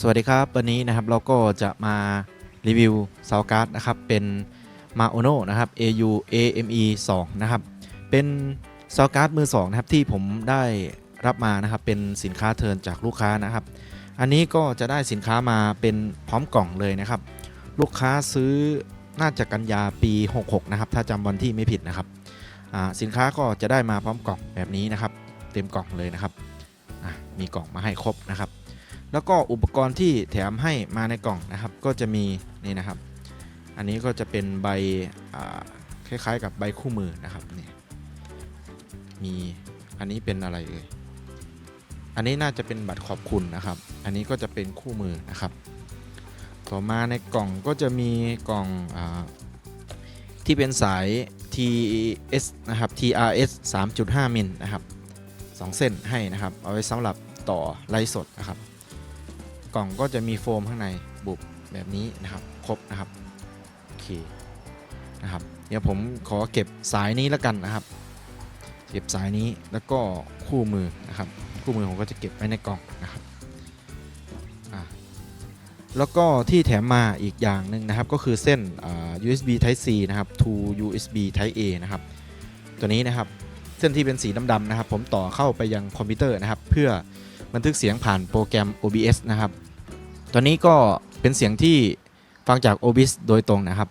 สวัสดีครับวันนี้นะครับเราก็จะมารีวิวซาวการ์ดนะครับเป็นมาโอโนนะครับ AU AME 2นะครับเป็นซาวการ์ดมือ2นะครับที่ผมได้รับมานะครับเป็นสินค้าเทินจากลูกค้านะครับ อันนี้ก็จะได้สินค้ามาเป็นพร้อมกล่องเลยนะครับ ลูกค้าซื้อน่าจะกันยาปี 66 นะครับ ถ้าจำวันที่ไม่ผิดนะครับสินค้าก็จะได้มาพร้อมกล่องแบบนี้นะครับ เต็มกล่องเลยนะครับมีกล่องมาให้ครบนะครับ แล้วก็อุปกรณ์ที่แถมให้มาในกล่องนะครับ ก็จะมีนี่นะครับ อันนี้ก็จะเป็นใบคล้ายๆ กับใบคู่มือนะครับนี่มีอันนี้เป็นอะไรเอ่ยอันนี้น่าจะเป็นบัตรขอบคุณนะครับ อันนี้ก็จะเป็นคู่มือนะครับ ต่อมาในกล่องก็จะมีกล่องอที่เป็นสาย TS นะครับ TRS 3.5 มิลนะครับสองเส้นให้นะครับ เอาไว้สำหรับต่อไลฟ์สดนะครับ กล่องก็จะมีโฟมข้างในบุบแบบนี้นะครับ ครบนะครับโอเคนะครับ เดี๋ยวผมขอเก็บสายนี้แล้วกันนะครับ เก็บสายนี้แล้วก็คู่มือนะครับ คู่มือผมก็จะเก็บไว้ในกล่องนะครับแล้วก็ที่แถมมาอีกอย่างหนึ่งนะครับ ก็คือเส้น USB Type C นะครับ to USB Type A นะครับ ตัวนี้นะครับเส้นที่เป็นสีดำๆนะครับ ผมต่อเข้าไปยังคอมพิวเตอร์นะครับ เพื่อบันทึกเสียงผ่านโปรแกรม OBS นะครับ ตัวนี้ก็เป็นเสียงที่ฟังจาก OBS โดยตรงนะครับ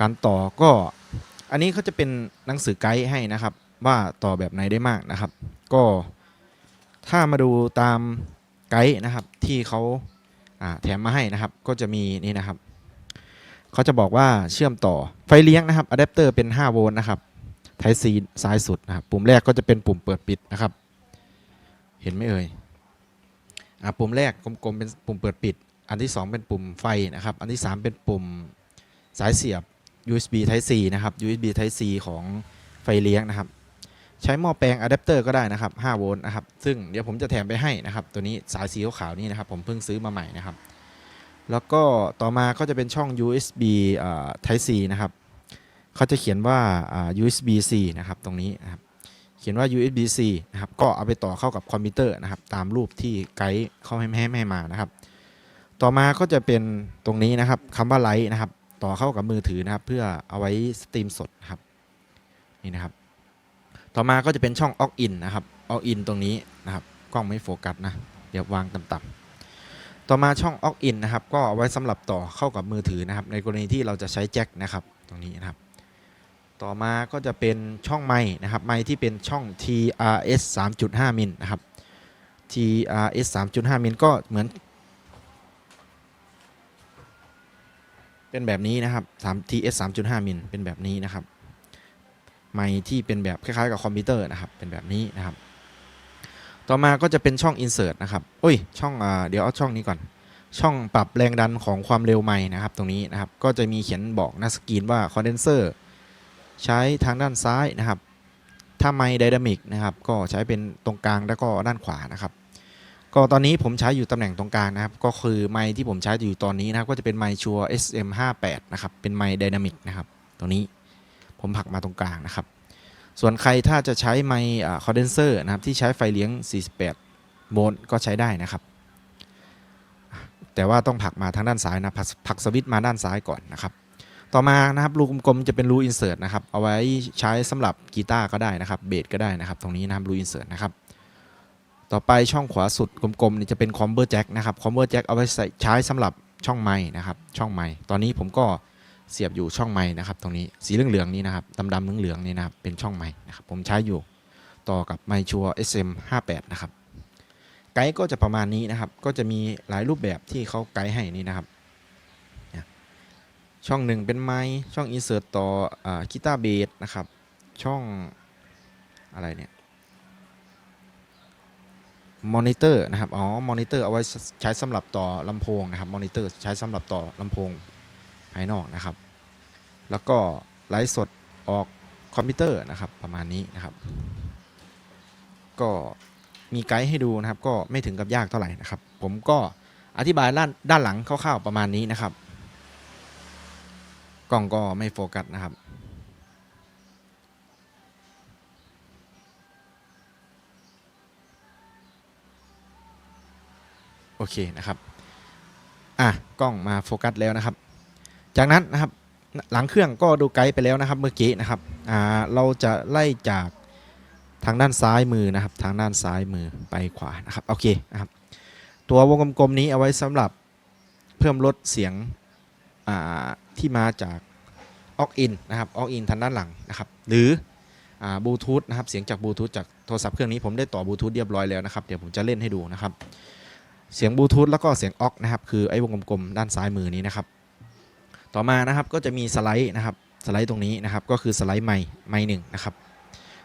การต่อก็อันนี้เขาจะเป็นหนังสือไกด์ให้นะครับ ว่าต่อแบบไหนได้มากนะครับ ก็ถ้ามาดูตามไกด์นะครับที่เขาแถมมาให้นะครับ ก็จะมีนี่นะครับเขาจะบอกว่าเชื่อมต่อไฟเลี้ยงนะครับอะแดปเตอร์เป็น 5 โวลต์นะครับไทซีซ้ายสุดนะครับ ปุ่มแรกก็จะเป็นปุ่มเปิดปิดนะครับ เห็นไหมเอ่ย ปุ่มแรกกลมๆเป็นปุ่มเปิดปิด อันที่ 2 เป็นปุ่มไฟนะครับ อันที่ 3 เป็นปุ่มสายเสียบ USB Type C นะครับ USB Type C ของไฟเลี้ยงนะครับ ใช้หม้อแปลงอะแดปเตอร์ก็ได้นะครับ 5 โวลต์นะครับ ซึ่งเดี๋ยวผมจะแถมไปให้นะครับ ตัวนี้สายสีขาวๆนี่นะครับ ผมเพิ่งซื้อมาใหม่นะครับ แล้วก็ต่อมาก็จะเป็นช่อง USB อ่า Type C นะครับเขาจะเขียนว่าอ่า USB C นะครับ ตรงนี้นะครับ ขียนว่า USB C นะครับก็เอาไปต่อเข้ากับคอมพิวเตอร์นะครับตามรูปที่ไกด์เขาให้ให้ให้มานะครับ ต่อมาก็จะเป็นตรงนี้นะครับคำว่าไลท์นะครับ ต่อเข้ากับมือถือนะครับ เพื่อเอาไว้สตรีมสดครับนี่นะครับ ต่อมาก็จะเป็นช่อง aux in นะครับ aux in ตรงนี้นะครับกล้องไม่โฟกัสนะเดี๋ยววางต่ำๆต่อมาช่อง aux in นะครับ ก็เอาไว้สำหรับต่อเข้ากับมือถือนะครับ ในกรณีที่เราจะใช้แจ็คนะครับ ตรงนี้นะครับ ต่อมาก็จะเป็นช่องไม้นะครับไม้ที่เป็นช่อง TRS 3.5มิลนะครับ TRS 3.5มิลก็เหมือน เป็นแบบนี้นะครับ3 TS 3.5มิลเป็นแบบนี้นะครับไม้ที่เป็นแบบคล้ายๆกับคอมพิวเตอร์นะครับเป็นแบบนี้นะครับ ต่อมาก็จะเป็นช่อง insert นะครับโอ้ยช่องอเดี๋ยวเอาช่องนี้ก่อนช่องปรับแรงดันของความเร็วไม้นะครับ ตรงนี้นะครับก็จะมีเขียนบอกหน้าสกรีนว่า condenser ใช้ทางด้านซ้ายนะครับ ถ้าไมค์ไดนามิกนะครับ ก็ใช้เป็นตรงกลางแล้วก็ด้านขวานะครับ ก็ตอนนี้ผมใช้อยู่ตำแหน่งตรงกลางนะครับ ก็คือไมค์ที่ผมใช้อยู่ตอนนี้นะครับก็จะเป็นไมค์ชัว SM58 นะครับ เป็นไมค์ไดนามิกนะครับตรงนี้ผมผลักมาตรงกลางนะครับ ส่วนใครถ้าจะใช้ไมค์คอเดนเซอร์นะครับที่ใช้ไฟเลี้ยง 48 โวลต์ก็ใช้ได้นะครับ แต่ว่าต้องผลักมาทางด้านซ้ายนะผลักสวิตช์มาด้านซ้ายก่อนนะครับ ต่อมานะครับรูกลมๆจะเป็นรูอินเสิร์ตนะครับเอาไว้ใช้สำหรับกีตาร์ก็ได้นะครับเบสก็ได้นะครับ ตรงนี้นะครับรูอินเสิร์ตนะครับต่อไปช่องขวาสุดกลมๆนี่จะเป็นคอมเบอร์แจ็คนะครับคอมเบอร์แจ็คเอาไว้ใช้สำหรับช่องไม้นะครับช่องไม้ตอนนี้ผมก็เสียบอยู่ช่องไม้นะครับตรงนี้สีเหลืองๆนี้นะครับดำๆเหลืองๆนี่นะครับเป็นช่องไม้นะครับผมใช้อยู่ต่อกับไมชัว SM58 นะครับไกด์ก็จะประมาณนี้นะครับ ก็จะมีหลายรูปแบบที่เขาไกด์ให้นี่นะครับ ช่องหนึ่งเป็นไม้ช่องอินเสิร์ตต่ออกีตาร์เบสนะครับ ช่องอะไรเนี่ยมอนิเตอร์นะครับ อ๋อ มอนิเตอร์เอาไว้ใช้สำหรับต่อลำโพงนะครับ มอนิเตอร์ใช้สำหรับต่อลำโพงภายนอกนะครับ แล้วก็ไลฟ์สดออกคอมพิวเตอร์นะครับ ประมาณนี้นะครับ ก็มีไกด์ให้ดูนะครับ ก็ไม่ถึงกับยากเท่าไหร่นะครับ ผมก็อธิบายด้านด้านหลังคร่าวๆประมาณนี้นะครับ กล้องก็ไม่โฟกัสนะครับ โอเคนะครับอะกล้องมาโฟกัสแล้วนะครับ จากนั้นนะครับหลังเครื่องก็ดูไกด์ไปแล้วนะครับเมื่อกี้นะครับอ่าเราจะไล่จากทางด้านซ้ายมือนะครับ ทางด้านซ้ายมือไปขวานะครับโอเคนะครับ ตัววงกลมๆนี้เอาไว้สำหรับเพิ่มลดเสียงอ่า ที่มาจากออกอินนะครับออกอินทางด้านหลังนะครับหรือบลูทูธนะครับเสียงจากบลูทูธจากโทรศัพท์เครื่องนี้ผมได้ต่อบลูทูธเรียบร้อยแล้วนะครับเดี๋ยวผมจะเล่นให้ดูนะครับเสียงบลูทูธแล้วก็เสียงออกนะครับคือไอ้วงกลมๆด้านซ้ายมือนี้นะครับต่อมานะครับก็จะมีสไลด์นะครับสไลด์ตรงนี้นะครับก็คือสไลด์ไมค์ไมค์หนึ่งนะครับ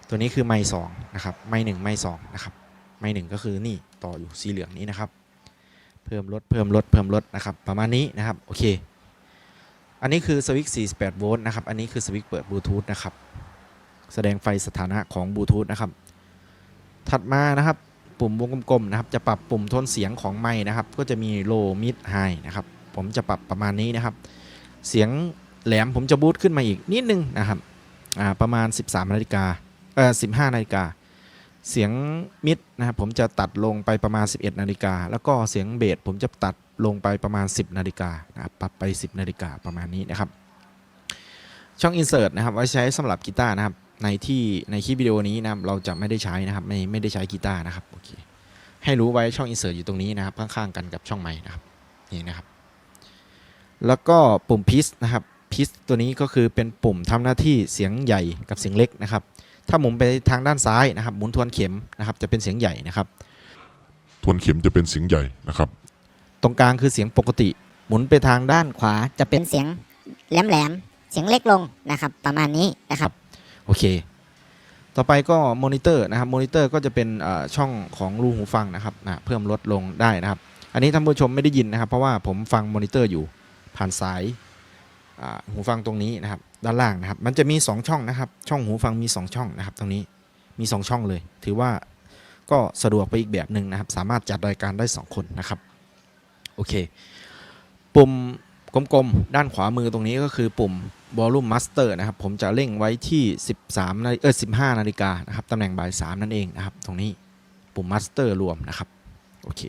ตัวนี้คือไมค์สองนะครับไมค์หนึ่งไมค์สองนะครับไมค์หนึ่งก็คือนี่ต่ออยู่สีเหลืองนี้นะครับ เพิ่มลดเพิ่มลดเพิ่มลดนะครับประมาณนี้นะครับโอเค อันนี้คือสวิตช์48 โวลต์นะครับ อันนี้คือสวิตช์เปิดบลูทูธนะครับ แสดงไฟสถานะของบลูทูธนะครับ ถัดมานะครับ ปุ่มวงกลมๆนะครับ จะปรับปุ่มโทนเสียงของไม้นะครับ ก็จะมี low mid high นะครับ ผมจะปรับประมาณนี้นะครับ เสียงแหลมผมจะบูตขึ้นมาอีกนิดนึงนะครับอ่าประมาณ 13 นาฬิกา เอ่อ 15 นาฬิกา เสียงมิดนะครับ ผมจะตัดลงไปประมาณ 11 นาฬิกา แล้วก็เสียงเบสผมจะตัด ลงไปประมาณ 10 นาฬิกานะครับปรับไป 10 นาฬิกาประมาณนี้นะครับ ช่อง insert นะครับไว้ใช้สำหรับกีตาร์นะครับในที่ในคลิปวิดีโอนี้นะครับเราจะไม่ได้ใช้นะครับไม่ไม่ได้ใช้กีตาร์นะครับโอเคให้รู้ไว้ช่อง insert อยู่ตรงนี้นะครับข้างๆกันกับช่องไม้นะครับนี่นะครับ แล้วก็ปุ่ม pitch นะครับ pitch ตัวนี้ก็คือเป็นปุ่มทำหน้าที่เสียงใหญ่กับเสียงเล็กนะครับ ถ้าหมุนไปทางด้านซ้ายนะครับ หมุนทวนเข็มนะครับ จะเป็นเสียงใหญ่นะครับ ทวนเข็มจะเป็นเสียงใหญ่นะครับ ตรงกลางคือเสียงปกติ หมุนไปทางด้านขวาจะเป็นเสียงแหลมๆ เสียงเล็กลงนะครับ ประมาณนี้นะครับ โอเค ต่อไปก็มอนิเตอร์นะครับมอนิเตอร์ก็จะเป็นเอ่อช่องของรูหูฟังนะครับนะเพิ่มลดลงได้นะครับ อันนี้ท่านผู้ชมไม่ได้ยินนะครับ เพราะว่าผมฟังมอนิเตอร์อยู่ผ่านสายอ่าหูฟังตรงนี้นะครับ ด้านล่างนะครับ มันจะมี 2 ช่องนะครับ ช่องหูฟังมี 2 ช่องนะครับ ตรงนี้มี 2 ช่องเลย ถือว่าก็สะดวกไปอีกแบบหนึ่งนะครับ สามารถจัดรายการได้ 2 คนนะครับ โอเค ปุ่มกลมๆ ด้านขวามือตรงนี้ก็คือปุ่ม Volume Master นะครับ ผมจะเร่งไว้ที่ 13นาเออ15 นาฬิกานะครับตำแหน่งบ่าย3นั่นเองนะครับ ตรงนี้ปุ่ม Master รวมนะครับ โอเค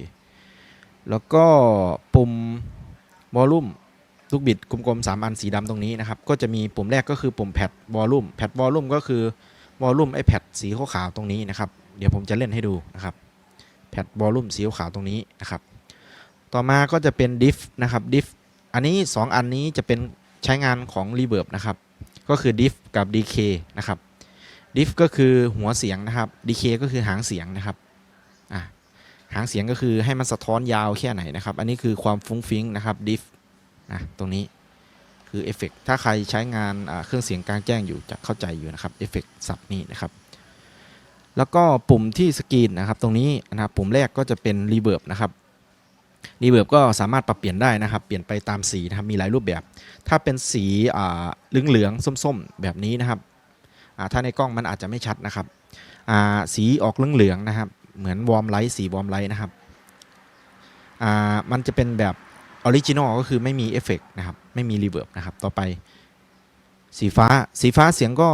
แล้วก็ปุ่ม Volume ลูกบิดกลมๆ3อันสีดำตรงนี้นะครับ ก็จะมีปุ่มแรกก็คือปุ่ม Pad Volume Pad Volume ก็คือ Volume ไอ้ Pad สีขาวๆตรงนี้นะครับ เดี๋ยวผมจะเล่นให้ดูนะครับ Pad Volume สีขาวๆตรงนี้นะครับ ต่อมาก็จะเป็น Diff นะครับ Diff อันนี้ 2 อันนี้จะเป็นใช้งานของ Reverb นะครับ ก็คือ Diff กับ DK นะครับ Diff ก็คือหัวเสียงนะครับ DK ก็คือหางเสียงนะครับอะหางเสียงก็คือให้มันสะท้อนยาวแค่ไหนนะครับ อันนี้คือความฟุ้งฟิ้งนะครับ Diff นะตรงนี้คือเอฟเฟกถ้าใครใช้งานเครื่องเสียงกลางแจ้งอยู่จะเข้าใจอยู่นะครับเอฟเฟกสับนี้นะครับ แล้วก็ปุ่มที่สกรีนนะครับ ตรงนี้นะครับปุ่มแรกก็จะเป็น Reverb นะครับ รีเวิร์บก็สามารถปรับเปลี่ยนได้นะครับ เปลี่ยนไปตามสีนะครับ มีหลายรูปแบบ ถ้าเป็นสีอ่าเหลืองๆส้มๆ แบบนี้นะครับ ถ้าในกล้องมันอาจจะไม่ชัดนะครับ สีออกเหลืองๆนะครับ เหมือนวอร์มไลท์สีวอร์มไลท์นะครับ มันจะเป็นแบบออริจินอลก็คือไม่มีเอฟเฟกนะครับ ไม่มีรีเวิร์บนะครับ ต่อไป สีฟ้า สีฟ้าเสียงก็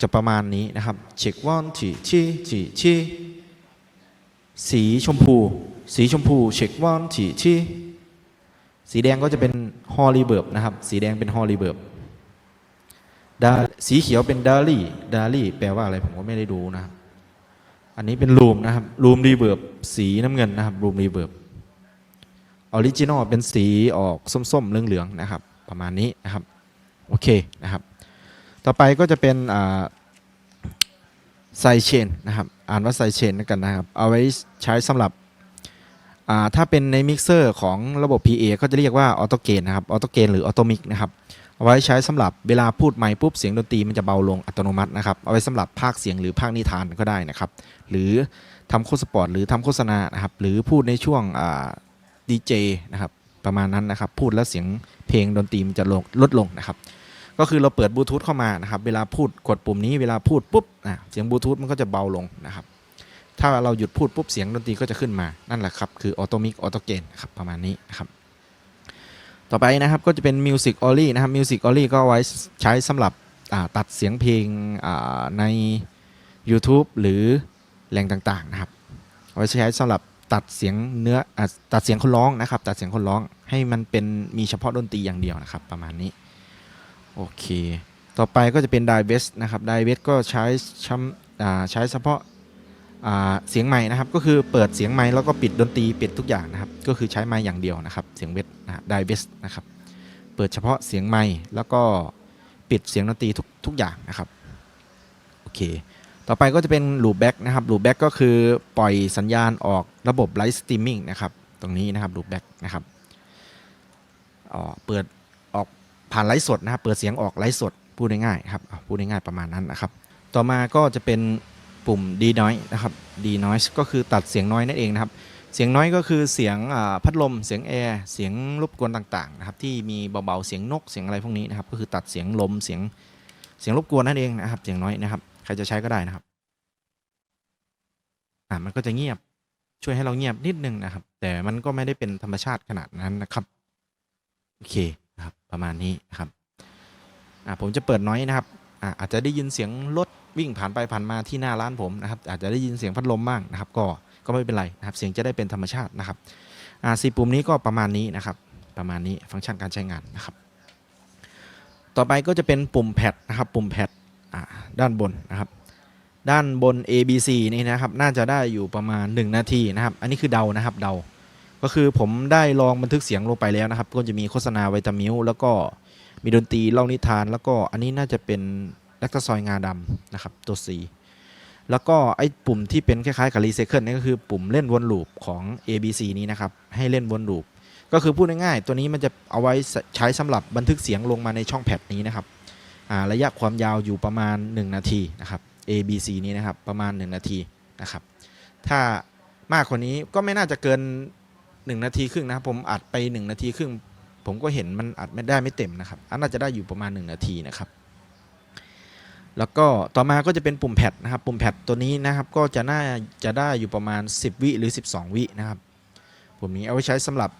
จะประมาณนี้นะครับ เช็ควันทีชีทีชีสีชมพู สีชมพูเช็ควันทีชีสีแดงก็จะเป็นฮอลลีเบิร์บนะครับ สีแดงเป็นฮอลลีเบิร์บดาสีเขียวเป็นดาลี่ดาลี่แปลว่าอะไรผมก็ไม่ได้ดูนะครับอันนี้เป็นรูมนะครับรูมรีเบิร์บสีน้ำเงินนะครับรูมรีเบิร์บออริจินอลเป็นสีออกส้มๆเหลืองๆนะครับ ประมาณนี้นะครับ โอเคนะครับ ต่อไปก็จะเป็นไซเชนนะครับ อ่านว่าไซเชนกันนะครับ เอาไว้ใช้สำหรับ ถ้าเป็นในมิกเซอร์ของระบบ PA ก็จะเรียกว่าออโตเกนนะครับออโตเกนหรือออโตมิกนะครับเอาไว้ใช้สำหรับเวลาพูดไมค์ปุ๊บเสียงดนตรีมันจะเบาลงอัตโนมัตินะครับเอาไว้สำหรับภาคเสียงหรือภาคนิทานก็ได้นะครับ หรือทำโฆษณาหรือทำโฆษณานะครับหรือพูดในช่วงดีเจนะครับประมาณนั้นนะครับ พูดแล้วเสียงเพลงดนตรีมันจะลงลดลงนะครับก็คือเราเปิดบลูทูธเข้ามานะครับ เวลาพูดกดปุ่มนี้เวลาพูดปุ๊บอะเสียงบลูทูธมันก็จะเบาลงนะครับ ถ้าเราหยุดพูดปุ๊บเสียงดนตรีก็จะขึ้นมานั่นแหละครับ คือออโตมิกออโตเกนครับประมาณนี้นะครับต่อไปนะครับก็จะเป็นมิวสิกออลี่นะครับมิวสิกออลี่ก็ไว้ใช้สำหรับตัดเสียงเพลงใน YouTube หรือแหล่งต่างๆนะครับไว้ใช้สำหรับตัดเสียงเนื้ออตัดเสียงคนร้องนะครับ ตัดเสียงคนร้องให้มันเป็นมีเฉพาะดนตรีอย่างเดียวนะครับ ประมาณนี้โอเค ต่อไปก็จะเป็น d i v e s t นะครับ d i v e s t ก็ใช้ช้ำใช้เฉพาะ เสียงไม้นะครับก็คือเปิดเสียงไม้แล้วก็ปิดดนตรีปิดทุกอย่างนะครับ ก็คือใช้ไม้อย่างเดียวนะครับ เสียงเวสนะ d i v e s t นะครับ เปิดเฉพาะเสียงไม้แล้วก็ปิดเสียงดนตรีทุกทุกอย่างนะครับโอเคต่อไปก็จะเป็น loopback นะครับ loopback ก็คือปล่อยสัญญาณออกระบบ live streaming นะครับตรงนี้นะครับ loopback นะครับอ๋อเปิดออกผ่านไลฟ์สดนะครับเปิดเสียงออกไลฟ์สดพูดง่ายๆครับพูดง่ายๆประมาณนั้นนะครับ ต่อมาก็จะเป็น ปุ่ม d noise นะครับ d noise ก็คือตัดเสียงน้อยนั่นเองนะครับ เสียงน้อยก็คือเสียงพัดลม เสียงแอร์เสียงรบกวนต่างๆนะครับที่มีเบาๆเสียงนกเสียงอะไรพวกนี้นะครับ ก็คือตัดเสียงลมเสียงเสียงรบกวนนั่นเองนะครับ เสียงน้อยนะครับ ใครจะใช้ก็ได้นะครับอ่ามันก็จะเงียบช่วยให้เราเงียบนิดนึงนะครับ แต่มันก็ไม่ได้เป็นธรรมชาติขนาดนั้นนะครับโอเคนะครับประมาณนี้นะครับอ่าผมจะเปิดน้อยนะครับ อาจจะได้ยินเสียงรถวิ่งผ่านไปผ่านมาที่หน้าร้านผมนะครับอาจจะได้ยินเสียงพัดลมบ้างนะครับ ก็ก็ไม่เป็นไรนะครับเสียงจะได้เป็นธรรมชาตินะครับสี่ปุ่มนี้ก็ประมาณนี้นะครับประมาณนี้ฟังก์ชันการใช้งานนะครับ ต่อไปก็จะเป็นปุ่มแพดนะครับปุ่มแพดอ่าด้านบนนะครับด้านบน A B C นี่นะครับน่าจะได้อยู่ประมาณ 1 นาทีนะครับ อันนี้คือเดานะครับเดา ก็คือผมได้ลองบันทึกเสียงลงไปแล้วนะครับ ก็จะมีโฆษณาไวตามิลแล้วก็ มีดนตรีเล่านิทาน แล้วก็อันนี้น่าจะเป็นแลคตาซอยงาดำนะครับตัว C แล้วก็ไอ้ปุ่มที่เป็นคล้ายๆกับรีไซเคิลนี่ก็คือปุ่มเล่นวนลูปของ A B C นี้นะครับ ให้เล่นวนลูปก็คือพูดง่ายๆตัวนี้มันจะเอาไว้ใช้สำหรับบันทึกเสียงลงมาในช่องแพดนี้นะครับระยะความยาวอยู่ประมาณ 1 นาทีนะครับ A B C นี้นะครับประมาณ 1 นาทีนะครับ ถ้ามากกว่านี้ก็ไม่น่าจะเกิน 1 นาทีครึ่งนะครับผมอัดไป 1 นาทีครึ่ง ผมก็เห็นมันอัดไม่ได้ไม่เต็มนะครับอันน่าจะได้อยู่ประมาณ 1 นาทีนะครับ แล้วก็ต่อมาก็จะเป็นปุ่มแพดนะครับ ปุ่มแพดตัวนี้นะครับก็จะน่าจะได้อยู่ประมาณ 10 วิหรือ 12 วินะครับปุ่มนี้เอาไว้ใช้สำหรับ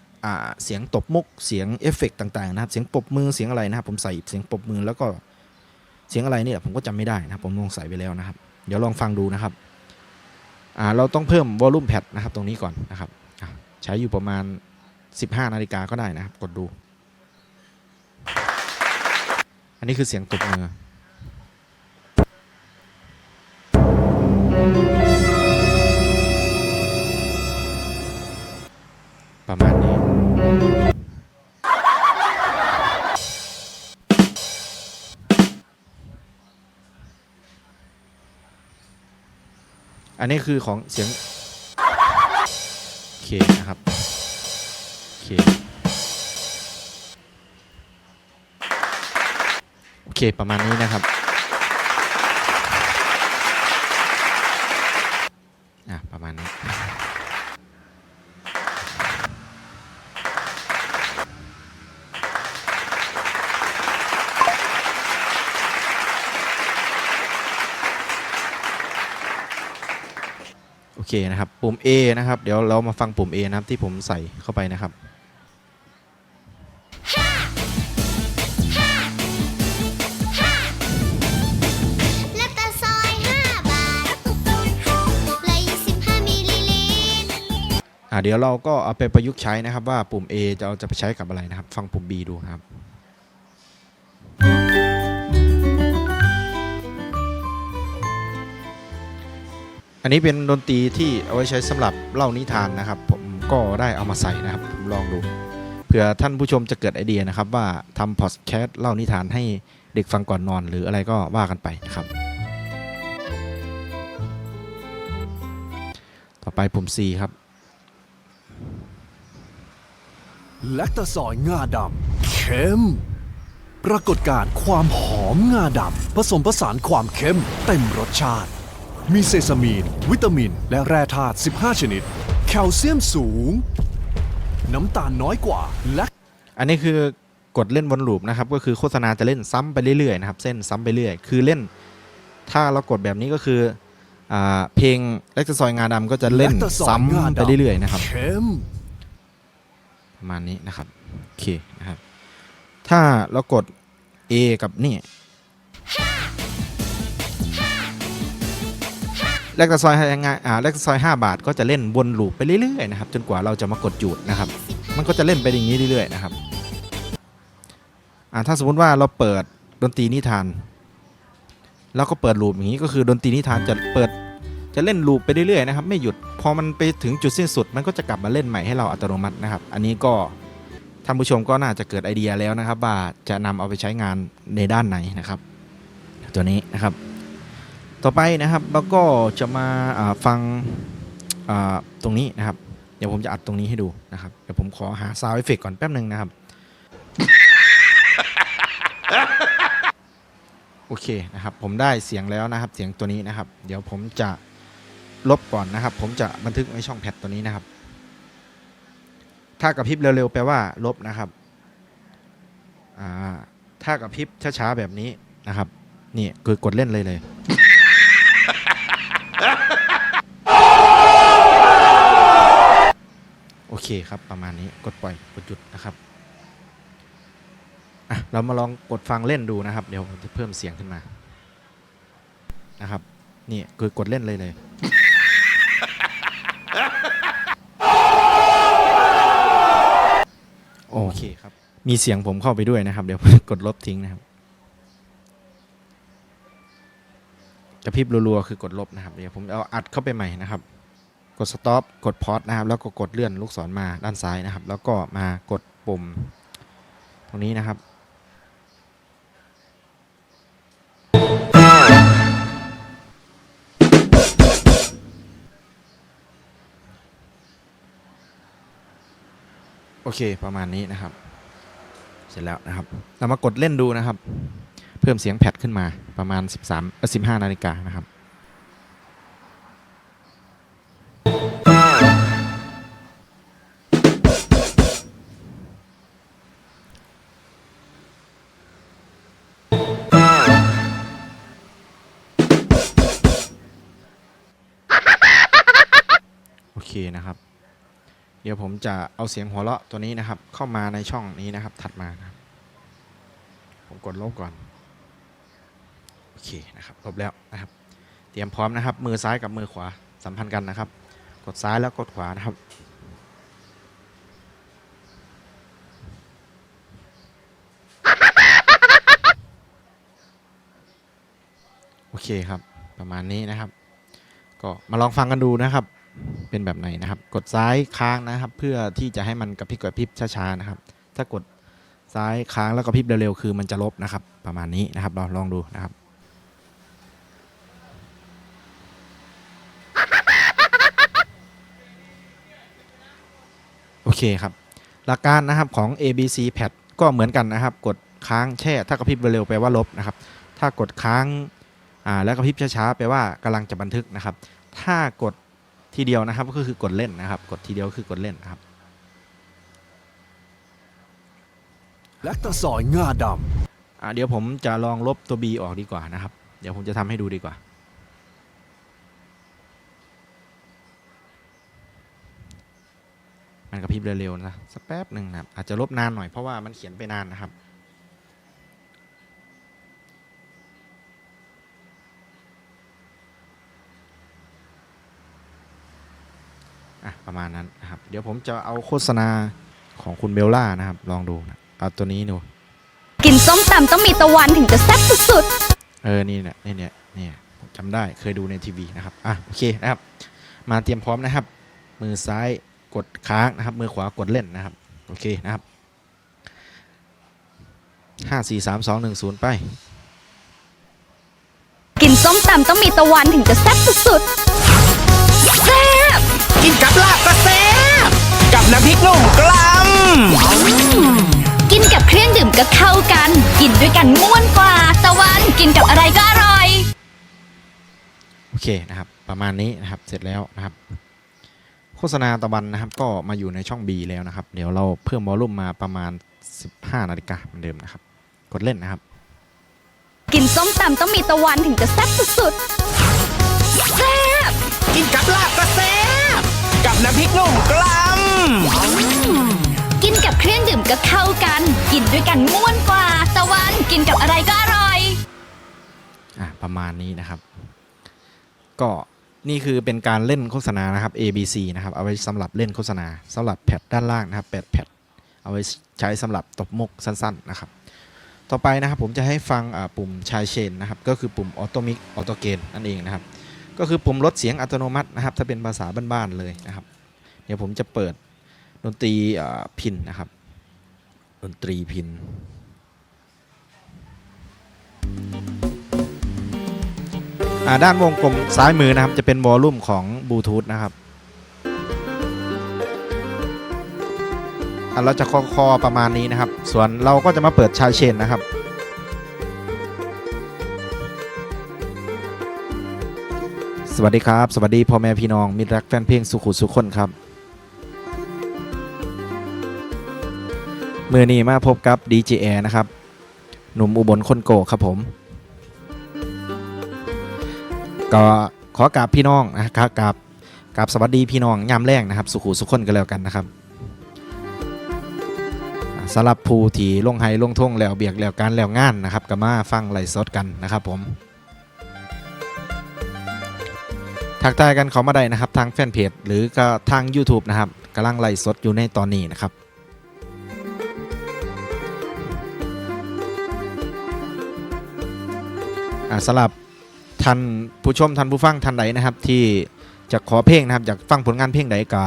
เสียงตบมุกเสียงเอฟเฟกต์ต่างๆนะครับ เสียงปบมือเสียงอะไรนะครับ ผมใส่เสียงปบมือแล้วก็เสียงอะไรนี่ยผมก็จำไม่ได้นะครับ ผมลองใส่ไปแล้วนะครับ เดี๋ยวลองฟังดูนะครับเราต้องเพิ่มวอลลุ่มแพดนะครับตรงนี้ก่อนนะครับใช้อยู่ประมาณ 15 นาฬิกาก็ได้นะครับ กดดู อันนี้คือเสียงตบมือประมาณนี้ อันนี้คือของเสียง โอเคนะครับ เคโอเค ประมาณนี้นะครับอะประมาณนี้โอเคนะครับ ปุ่ม A นะครับ เดี๋ยวเรามาฟังปุ่ม A นะครับที่ผมใส่เข้าไปนะครับ ดี๋ยวเราก็เอาไปประยุกต์ใช้นะครับว่าปุ่ม A จะเอาจะไปใช้กับอะไรนะครับ ฟังปุ่ม B ดูครับอันนี้เป็นดนตรีที่เอาไว้ใช้สำหรับเล่านิทานนะครับ ผมก็ได้เอามาใส่นะครับ ผมลองดูเผื่อท่านผู้ชมจะเกิดไอเดียนะครับ ว่าทำพอดแคสต์เล่านิทานให้เด็กฟังก่อนนอน หรืออะไรก็ว่ากันไปนะครับ ต่อไปปุ่ม C ครับ แลคตาซอยงาดำเข้มปรากฏการณ์ความหอมงาดำผสมผสานความเข้มเต็มรสชาติ มีเซซามีน วิตามิน และแร่ธาตุ 15 ชนิด แคลเซียมสูง น้ำตาลน้อยกว่าและอันนี้คือกดเล่นวนลูปนะครับก็คือโฆษณาจะเล่นซ้ำไปเรื่อยๆนะครับเส้นซ้ำไปเรื่อยคือเล่น ถ้าเรากดแบบนี้ก็คืออ่าเพลงเล็กซอยงาดำก็จะเล่นแลคตาซอยซ้ำงาไปดำเรื่อยๆนะครับเข้ม ประมาณนี้นะครับโอเคนะครับ ถ้าเรากด A กับนี่แลกตะซอยยังไงอ่าแลกตะซอย 5 บาทก็จะเล่นวนลูปไปเรื่อยๆนะครับจนกว่าเราจะมากดจูดนะครับ มันก็จะเล่นไปอย่างนี้เรื่อยๆนะครับอ่าถ้าสมมติว่าเราเปิดดนตรีนิทาน แล้วก็เปิดลูปอย่างนี้ก็คือดนตรีนิทานจะเปิด จะเล่นลูปไปเรื่อยๆนะครับไม่หยุดพอมันไปถึงจุดสิ้นสุด มันก็จะกลับมาเล่นใหม่ให้เราอัตโนมัตินะครับ อันนี้ก็ท่านผู้ชมก็น่าจะเกิดไอเดียแล้วนะครับว่าจะนำเอาไปใช้งานในด้านไหนนะครับ ตัวนี้นะครับ ต่อไปนะครับเราก็จะมาฟังตรงนี้นะครับ เดี๋ยวผมจะอัดตรงนี้ให้ดูนะครับเดี๋ยวผมขอหาซาวเอฟเฟกก่อนแป๊บหนึ่งนะครับโอเคนะครับผมได้เสียงแล้วนะครับเสียงตัวนี้นะครับ เดี๋ยวผมจะ ลบก่อนนะครับ ผมจะบันทึกในช่องแพทตัวนี้นะครับ ถ้ากระพริบเร็วๆแปลว่าลบนะครับถ้ากระพริบช้าๆแบบนี้นะครับ นี่คือกดเล่นเลยเลยโอเคครับประมาณนี้กดปล่อยกดหยุดนะครับอะเรามาลองกดฟังเล่นดูนะครับ เดี๋ยวผมจะเพิ่มเสียงขึ้นมานะครับ นี่คือกดเล่นเลยเลย โอเคครับ มีเสียงผมเข้าไปด้วยนะครับ เดี๋ยว กดลบทิ้งนะครับ กระพริบรัวๆคือกดลบนะครับ เดี๋ยวผมเอาอัดเข้าไปใหม่นะครับ กดสต็อปกดพอดนะครับ แล้วก็กดเลื่อนลูกศรมาด้านซ้ายนะครับ แล้วก็มากดปุ่ม ตรงนี้นะครับ โอเคประมาณนี้นะครับ เสร็จแล้วนะครับ เรามากดเล่นดูนะครับ เพิ่มเสียงแพดขึ้นมาประมาณ 13เอ่อ15 นาฬิกานะครับโอเคนะครับ ดี๋ยวผมจะเอาเสียงหัวเราะตัวนี้นะครับ เข้ามาในช่องนี้นะครับ ถัดมานะครับผมกดลบก่อนโอเคนะครับลบแล้วนะครับ เตรียมพร้อมนะครับ มือซ้ายกับมือขวาสัมพันธ์กันนะครับ กดซ้ายแล้วกดขวานะครับโอเคครับประมาณนี้นะครับ ก็มาลองฟังกันดูนะครับ เป็นแบบไหนนะครับ กดซ้ายค้างนะครับ เพื่อที่จะให้มันกระพริบกระพริบช้าๆนะครับ ถ้ากดซ้ายค้างแล้วกระพริบเร็วๆคือมันจะลบนะครับ ประมาณนี้นะครับลองลองดูนะครับโอเคครับ หลักการนะครับของ ABC Pad ก็เหมือนกันนะครับ กดค้างแช่ ถ้ากระพริบเร็วแปลว่าลบนะครับ ถ้ากดค้างอ่าแล้วกระพริบช้าๆแปลว่ากำลังจะบันทึกนะครับ ถ้ากด ทีเดียวนะครับก็คือกดเล่นนะครับ กดทีเดียวคือกดเล่นนะครับแลคตาซอยงาดอ่าเดี๋ยวผมจะลองลบตัว B ออกดีกว่านะครับ เดี๋ยวผมจะทำให้ดูดีกว่า มันกระพริบเร็วๆนะสักแป๊บหนึ่งนะครับอาจจะลบนานหน่อยเพราะว่ามันเขียนไปนานนะครับ อะประ มาณนั้นนะครับ เดี๋ยวผมจะเอาโฆษณาของคุณเบลล่านะครับ ลองดูนะเอาตัวนี้ดู กินส้มตำต้องมีตะวันถึงจะแซ่บสุดๆ เออ นี่เนี่ยนี่เนี่ยเนี่ยผมจำได้เคยดูในทีวีนะครับ อะ โอเคนะครับ มาเตรียมพร้อมนะครับ มือซ้ายกดค้างนะครับ มือขวากดเล่นนะครับ โอเคนะครับห้าสี่สามสองหนึ่งศูนย์ไป กินส้มตำต้องมีตะวันถึงจะแซ่บสุดๆแซ่บ เข้ากัน กินด้วยกันม่วนกว่า ตะวันกินกับอะไรก็อร่อย โอเคนะครับ ประมาณนี้นะครับเสร็จแล้วนะครับ โฆษณาตะวันนะครับ ก็มาอยู่ในช่อง B แล้วนะครับ เดี๋ยวเราเพิ่มวอลลุ่มมาประมาณ 15 นาฬิกาเหมือนเดิมนะครับ กดเล่นนะครับ กินส้มตำต้องมีตะวันถึงจะแซ่บสุดๆแซ่บำกินกับลาบก็แซ่บกับน้ำพริกหนุ่มกล้ กินกับเครื่องดื่มก็เข้ากัน กินด้วยกันม่วนกว่า ตะวันกินกับอะไรก็อร่อย อะประมาณนี้นะครับ ก็นี่คือเป็นการเล่นโฆษณานะครับ ABC นะครับ เอาไว้สำหรับเล่นโฆษณาสำหรับแพดด้านล่างนะครับ8แพดเอาไว้ใช้สำหรับตบมุกสั้นๆนะครับ ต่อไปนะครับผมจะให้ฟังอ่าปุ่มชายเชนนะครับ ก็คือปุ่มออโตมิกออโตเกนนั่นเองนะครับ ก็คือปุ่มลดเสียงอัตโนมัตินะครับ ถ้าเป็นภาษาบ้านๆเลยนะครับ เดี๋ยวผมจะเปิด ดนตรีพินนะครับ ดนตรีพิน ด้านวงกลมซ้ายมือนะครับ จะเป็นวอลลุ่มของบลูทูธนะครับเราจะคอคอประมาณนี้นะครับ ส่วนเราก็จะมาเปิดชาเชนนะครับ สวัสดีครับ สวัสดีพ่อแม่พี่น้องมิตรรักแฟนเพลงสุขุสุขคนครับ มือนี้มาพบกับ DJA นะครับ หนุ่มอุบลคนโกครับผม ก็ขอกราบพี่น้องนะครับกราบกราบสวัสดีพี่น้องยามแรกนะครับ สุขุสุขคนกันแล้วกันนะครับสำหรับผู้ที่ลงไห้ลงท่งแล้วเบียกแล้วการแล้วงานนะครับก็มาฟังไลฟ์สดกันนะครับผมทักทายกันเขามาได้นะครับทางแฟนเพจหรือก็ทาง YouTube นะครับกำลังไลฟ์สดอยู่ในตอนนี้นะครับ สำหรับท่านผู้ชมท่านผู้ฟังท่านใดนะครับ ที่จะขอเพลงนะครับอยากฟังผลงานเพลงใดก็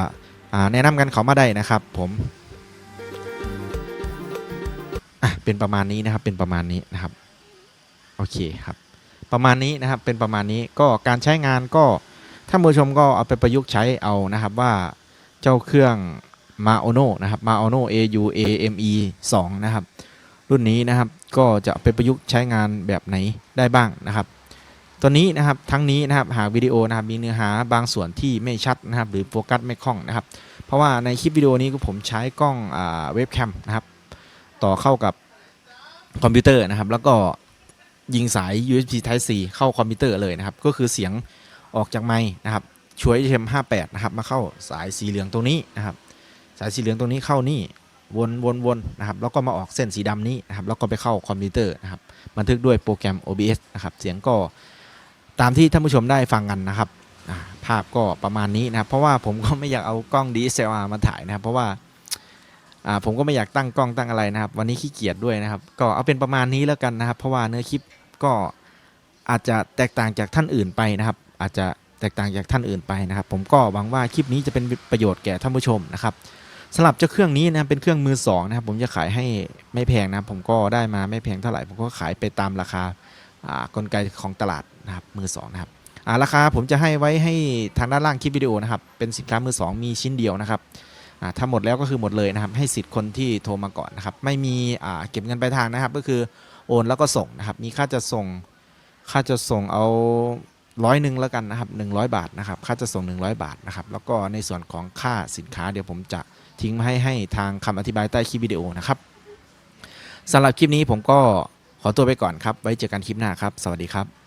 แนะนำกันเขามาได้นะครับผมอะเป็นประมาณนี้นะครับเป็นประมาณนี้นะครับโอเคครับประมาณนี้นะครับเป็นประมาณนี้ก็การใช้งานก็ท่านผู้ชมก็เอาไปประยุกต์ใช้เอานะครับว่าเจ้าเครื่องมาโอโนนะครับมาโอโน AU AME 2นะครับ รุ่นนี้นะครับ ก็จะเอาไประยุกต์ใช้งานแบบไหนได้บ้างนะครับตัวนี้นะครับทั้งนี้นะครับหากวิดีโอนะครับมีเนื้อหาบางส่วนที่ไม่ชัดนะครับ หรือโฟกัสไม่คล่องนะครับ เพราะว่าในคลิปวิดีโอนี้ก็ผมใช้กล้องอ่าเว็บแคมนะครับ ต่อเข้ากับคอมพิวเตอร์นะครับ แล้วก็ยิงสาย USB Type C เข้าคอมพิวเตอร์เลยนะครับ ก็คือเสียงออกจากไมค์นะครับช่วย HM58 นะครับ มาเข้าสายสีเหลืองตรงนี้นะครับ สายสีเหลืองตรงนี้เข้านี่ วนวนวนนะครับแล้วก็มาออกเส้นสีดำนี้นะครับแล้วก็ไปเข้าคอมพิวเตอร์นะครับบันทึกด้วยโปรแกรม OBS นะครับเสียงก็ตามที่ท่านผู้ชมได้ฟังกันนะครับภาพก็ประมาณนี้นะครับเพราะว่าผมก็ไม่อยากเอากล้อง DSLR มาถ่ายนะครับ เพราะว่าผมก็ไม่อยากตั้งกล้องตั้งอะไรนะครับ วันนี้ขี้เกียจด้วยนะครับ ก็เอาเป็นประมาณนี้แล้วกันนะครับ เพราะว่าเนื้อคลิปก็อาจจะแตกต่างจากท่านอื่นไปนะครับ อาจจะแตกต่างจากท่านอื่นไปนะครับ ผมก็หวังว่าคลิปนี้จะเป็นประโยชน์แก่ท่านผู้ชมนะครับ สำหรับเจ้าเครื่องนี้นะเป็นเครื่องมือสองนะครับผมจะขายให้ไม่แพงนะผมก็ได้มาไม่แพงเท่าไหร่ผมก็ขายไปตามราคาากลไกของตลาดนะครับมือสองนะครับาราคาผมจะให้ไว้ให้ทางด้านล่างคลิปวิดีโอนะครับเป็นสินค้ามือสองมีชิ้นเดียวนะครับถ้าหมดแล้วก็คือหมดเลยนะครับ ให้สิทธิ์คนที่โทรมาก่อนนะครับ ไม่มีเก็บเงินปลายทางนะครับ ก็คือโอนแล้วก็ส่งนะครับ มีค่าจะส่งค่าจะส่งเอาร้อยหนึ่งแล้วกันนะครับ100 บาทนะครับ ค่าจะส่ง 100 บาทนะครับ แล้วก็ในส่วนของค่าสินค้าเดี๋ยวผมจะ ทิ้งมาให้ให้ทางคำอธิบายใต้คลิปวิดีโอนะครับสำหรับคลิปนี้ผมก็ขอตัวไปก่อนครับ ไว้เจอกันคลิปหน้าครับ สวัสดีครับ